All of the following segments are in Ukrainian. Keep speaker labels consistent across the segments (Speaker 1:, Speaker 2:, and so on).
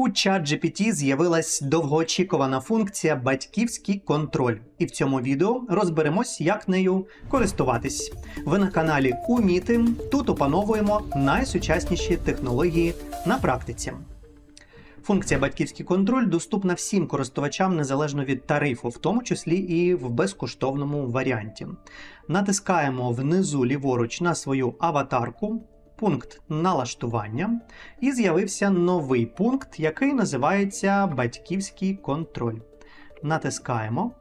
Speaker 1: У ChatGPT з'явилась довгоочікувана функція батьківський контроль, і в цьому відео розберемось, як нею користуватись. Ви на каналі Уміти. Тут опановуємо найсучасніші технології на практиці. Функція батьківський контроль доступна всім користувачам незалежно від тарифу, в тому числі і в безкоштовному варіанті. Натискаємо внизу ліворуч на свою аватарку, пункт налаштування, і з'явився новий пункт, який називається Батьківський контроль. Натискаємо.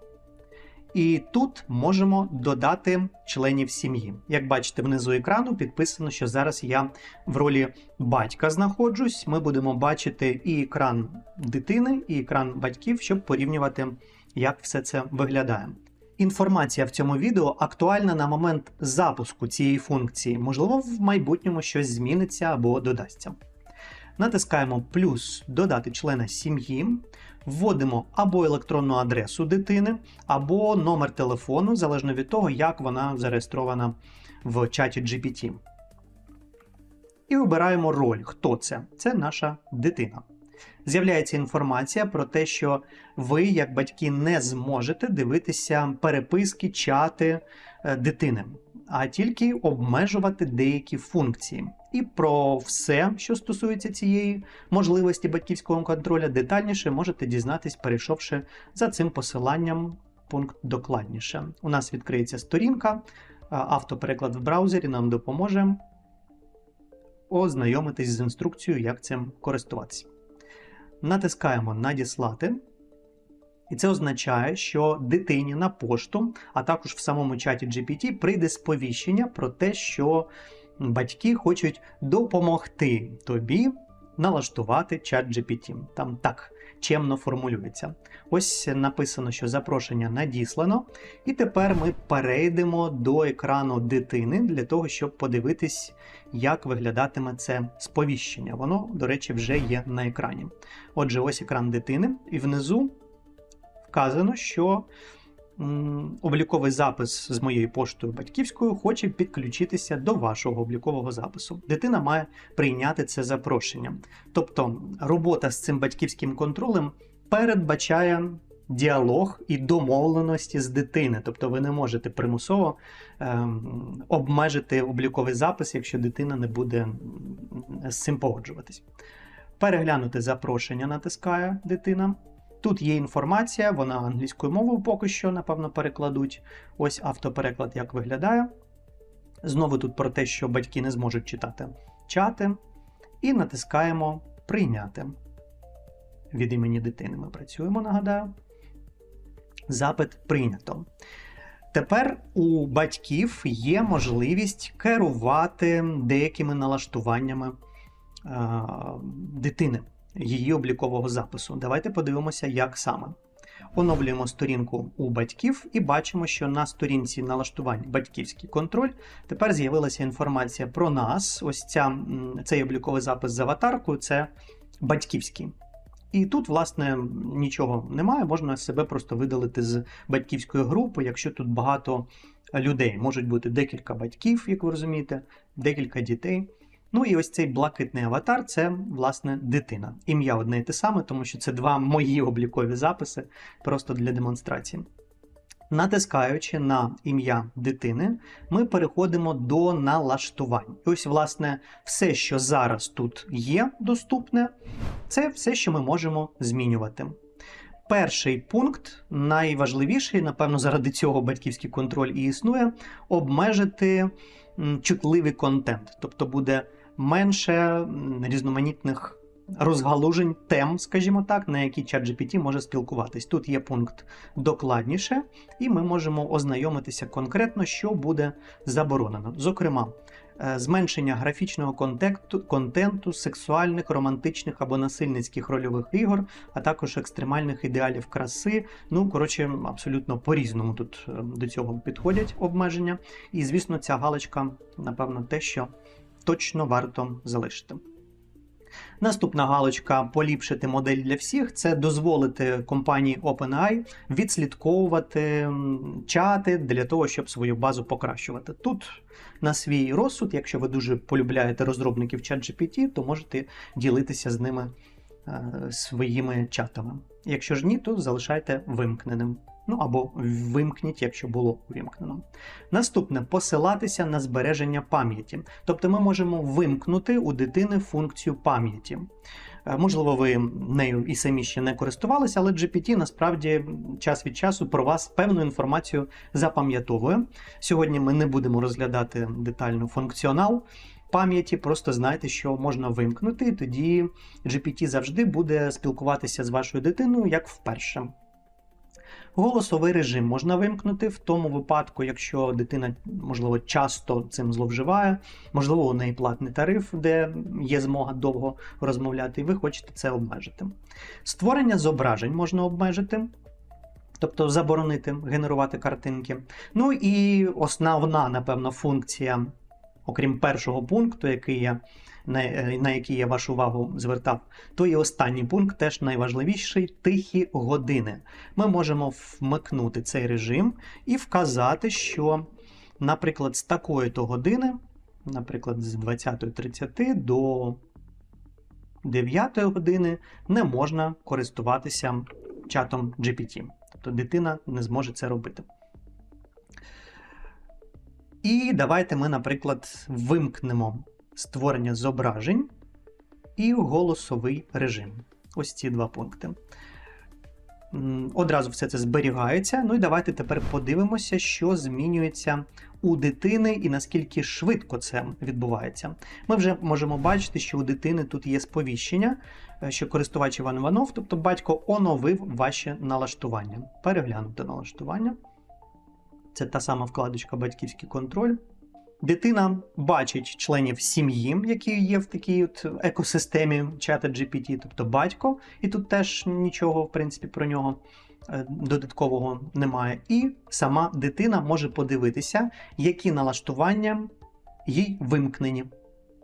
Speaker 1: І тут можемо додати членів сім'ї. Як бачите, внизу екрану підписано, що зараз я в ролі батька знаходжусь. Ми будемо бачити і екран дитини, і екран батьків, щоб порівнювати, як все це виглядає. Інформація в цьому відео актуальна на момент запуску цієї функції. Можливо, в майбутньому щось зміниться або додасться. Натискаємо плюс додати члена сім'ї, вводимо або електронну адресу дитини, або номер телефону, залежно від того, як вона зареєстрована в чаті GPT. І обираємо роль. Хто це? Це наша дитина. З'являється інформація про те, що ви, як батьки, не зможете дивитися переписки, чати е, дитини, а тільки обмежувати деякі функції. І про все, що стосується цієї можливості батьківського контролю, детальніше можете дізнатись, перейшовши за цим посиланням пункт докладніше. У нас відкриється сторінка, автопереклад в браузері нам допоможе ознайомитись з інструкцією, як цим користуватися. Натискаємо Надіслати. І це означає, що дитині на пошту, а також в самому чаті GPT прийде сповіщення про те, що батьки хочуть допомогти тобі налаштувати чат GPT. Там так чемно формулюється. Ось написано, що запрошення надіслано. І тепер ми перейдемо до екрану дитини для того, щоб подивитись, як виглядатиме це сповіщення. Воно, до речі, вже є на екрані. Отже, ось екран дитини, і внизу вказано, що обліковий запис з моєю поштою батьківською хоче підключитися до вашого облікового запису. Дитина має прийняти це запрошення. Тобто робота з цим батьківським контролем передбачає діалог і домовленості з дитини. Тобто ви не можете примусово ем, обмежити обліковий запис, якщо дитина не буде з цим погоджуватись. Переглянути запрошення натискає дитина. Тут є інформація, вона англійською мовою поки що, напевно, перекладуть. Ось автопереклад як виглядає. Знову тут про те, що батьки не зможуть читати чати. І натискаємо Прийняти. Від імені дитини ми працюємо, нагадаю. Запит прийнято. Тепер у батьків є можливість керувати деякими налаштуваннями е, дитини, її облікового запису. Давайте подивимося, як саме. Оновлюємо сторінку у батьків і бачимо, що на сторінці налаштувань батьківський контроль тепер з'явилася інформація про нас. Ось ця, цей обліковий запис з аватаркою це батьківський. І тут, власне, нічого немає, можна себе просто видалити з батьківської групи, якщо тут багато людей. Можуть бути декілька батьків, як ви розумієте, декілька дітей. Ну і ось цей блакитний аватар це, власне, дитина. Ім'я одне і те саме, тому що це два мої облікові записи, просто для демонстрації. Натискаючи на ім'я дитини, ми переходимо до налаштувань. Ось, власне, все, що зараз тут є доступне, це все, що ми можемо змінювати. Перший пункт, найважливіший, напевно, заради цього батьківський контроль і існує, обмежити чутливий контент. Тобто буде менше різноманітних розгалужень тем, скажімо так, на які ChatGPT може спілкуватись. Тут є пункт докладніше, і ми можемо ознайомитися конкретно, що буде заборонено. Зокрема, е, зменшення графічного контенту, контенту, сексуальних, романтичних або насильницьких рольових ігор, а також екстремальних ідеалів краси. Ну, коротше, абсолютно по-різному тут е, до цього підходять обмеження. І, звісно, ця галочка, напевно, те, що точно варто залишити. Наступна галочка поліпшити модель для всіх це дозволити компанії OpenAI відслідковувати чати для того, щоб свою базу покращувати. Тут на свій розсуд, якщо ви дуже полюбляєте розробників ChatGPT, то можете ділитися з ними е, своїми чатами. Якщо ж ні, то залишайте вимкненим. Ну або вимкніть, якщо було увімкнено. Наступне посилатися на збереження пам'яті. Тобто ми можемо вимкнути у дитини функцію пам'яті. Е, Можливо, ви нею і самі ще не користувалися, але GPT насправді час від часу про вас певну інформацію запам'ятовує. Сьогодні ми не будемо розглядати детально функціонал пам'яті, просто знайте, що можна вимкнути, тоді GPT завжди буде спілкуватися з вашою дитиною як вперше. Голосовий режим можна вимкнути в тому випадку, якщо дитина, можливо, часто цим зловживає, можливо, у неї платний тариф, де є змога довго розмовляти, і ви хочете це обмежити. Створення зображень можна обмежити. Тобто заборонити генерувати картинки. Ну і основна, напевно, функція, окрім першого пункту, який я, на, на який я вашу увагу звертав, то і останній пункт теж найважливіший тихі години. Ми можемо вмикнути цей режим і вказати, що, наприклад, з такої-то години, наприклад, з 20.30 до 9 години не можна користуватися чатом GPT. Тобто дитина не зможе це робити. І давайте ми, наприклад, вимкнемо створення зображень і голосовий режим. Ось ці два пункти. Одразу все це зберігається. Ну і давайте тепер подивимося, що змінюється у дитини і наскільки швидко це відбувається. Ми вже можемо бачити, що у дитини тут є сповіщення, е, що користувач Іван Іванов, тобто батько оновив ваші налаштування. Переглянути налаштування. Це та сама вкладочка Батьківський контроль. Дитина бачить членів сім'ї, які є в такій от екосистемі чата GPT, тобто батько, і тут теж нічого, в принципі, про нього е, додаткового немає. І сама дитина може подивитися, які налаштування їй вимкнені.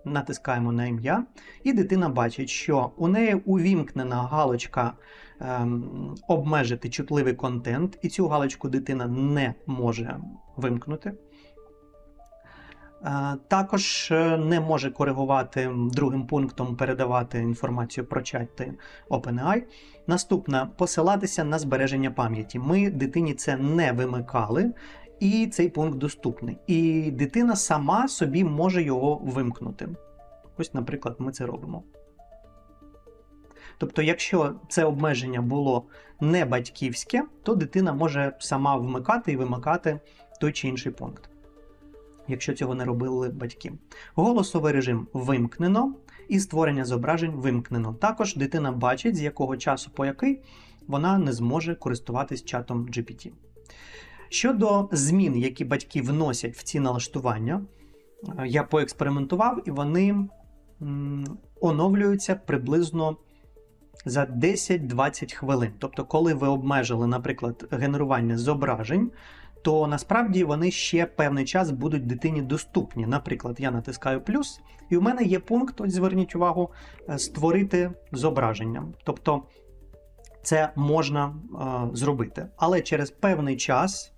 Speaker 1: Натискаємо на ім'я, і дитина бачить, що у неї увімкнена галочка ем, обмежити чутливий контент, і цю галочку дитина не може вимкнути. Е, Також е, не може коригувати другим пунктом передавати інформацію про чати OpenAI. Наступне посилатися на збереження пам'яті. Ми дитині це не вимикали, і цей пункт доступний. І дитина сама собі може його вимкнути. Ось, наприклад, ми це робимо. Тобто, якщо це обмеження було не батьківське, то дитина може сама вмикати і вимикати той чи інший пункт якщо цього не робили батьки. Голосовий режим вимкнено і створення зображень вимкнено. Також дитина бачить, з якого часу по який вона не зможе користуватись чатом GPT. Щодо змін, які батьки вносять в ці налаштування, е, я поекспериментував, і вони оновлюються приблизно за 10-20 хвилин. Тобто, коли ви обмежили, наприклад, генерування зображень, то насправді вони ще певний час будуть дитині доступні. Наприклад, я натискаю плюс, і у мене є пункт, ось зверніть увагу, е, створити зображення. Тобто це можна е, зробити. Але через певний час,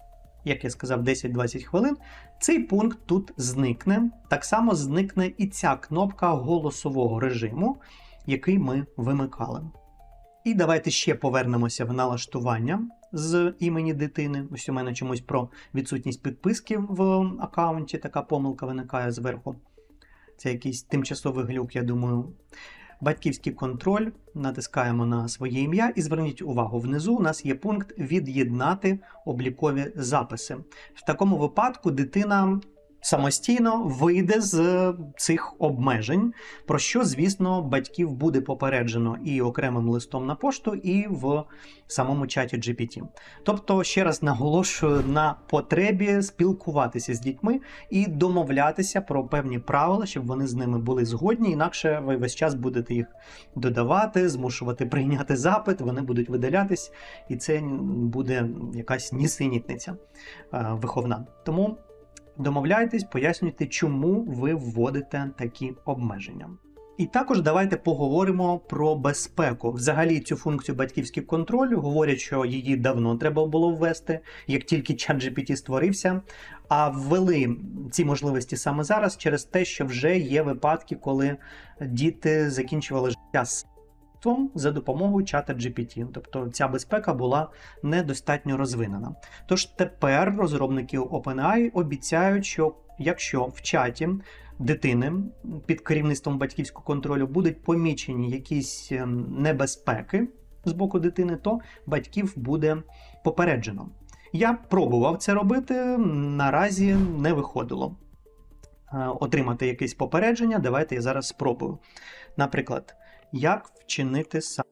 Speaker 1: як я сказав, 10-20 хвилин, цей пункт тут зникне. Так само зникне і ця кнопка голосового режиму, який ми вимикали. І давайте ще повернемося в налаштування з імені дитини. Ось у мене чомусь про відсутність підписки в аккаунті, така помилка виникає зверху. Це якийсь тимчасовий глюк, я думаю. Батьківський контроль, натискаємо на своє ім'я і зверніть увагу, внизу у нас є пункт Від'єднати облікові записи. В такому випадку дитина самостійно вийде з цих обмежень, про що, звісно, батьків буде попереджено і окремим листом на пошту, і в самому чаті GPT. Тобто, ще раз наголошую на потребі спілкуватися з дітьми і домовлятися про певні правила, щоб вони з ними були згодні, інакше ви весь час будете їх додавати, змушувати прийняти запит, вони будуть видалятись, і це буде якась нісенітниця е, виховна. Тому домовляйтесь, пояснюйте, чому ви вводите такі обмеження. І також давайте поговоримо про безпеку. Взагалі, цю функцію батьківський контроль говорять, що її давно треба було ввести, як тільки ChatGPT створився. А ввели ці можливості саме зараз через те, що вже є випадки, коли діти закінчували життя батьківством за допомогою чата GPT. Тобто ця безпека була недостатньо розвинена. Тож тепер розробники OpenAI обіцяють, що якщо в чаті дитини під керівництвом батьківського контролю будуть помічені якісь ем, небезпеки з боку дитини, то батьків буде попереджено. Я пробував це робити, наразі не виходило. Е, Отримати якесь попередження, давайте я зараз спробую. Наприклад, як вчинити сам.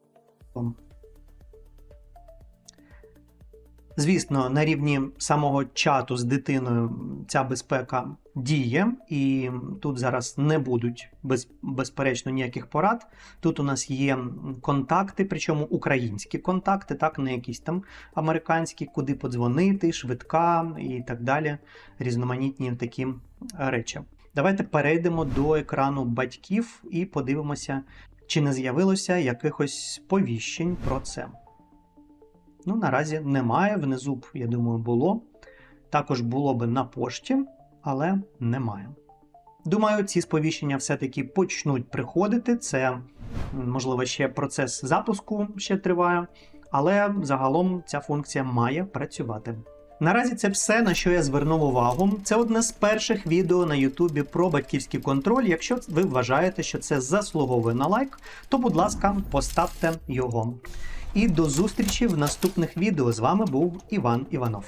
Speaker 1: Звісно, на рівні самого чату з дитиною ця безпека діє, і тут зараз не будуть без, безперечно ніяких порад. Тут у нас є контакти, причому українські контакти, так, не якісь там американські, куди подзвонити, швидка і так далі. Різноманітні такі речі. Давайте перейдемо до екрану батьків і подивимося, чи не з'явилося якихось сповіщень про це. Ну, наразі немає. Внизу б, я думаю, було. Також було би на пошті, але немає. Думаю, ці сповіщення все-таки почнуть приходити. Це, можливо, ще процес запуску ще триває, але загалом ця функція має працювати. Наразі це все, на що я звернув увагу. Це одне з перших відео на Ютубі про батьківський контроль. Якщо ви вважаєте, що це заслуговує на лайк, то, будь ласка, поставте його. І до зустрічі в наступних відео. З вами був Іван Іванов.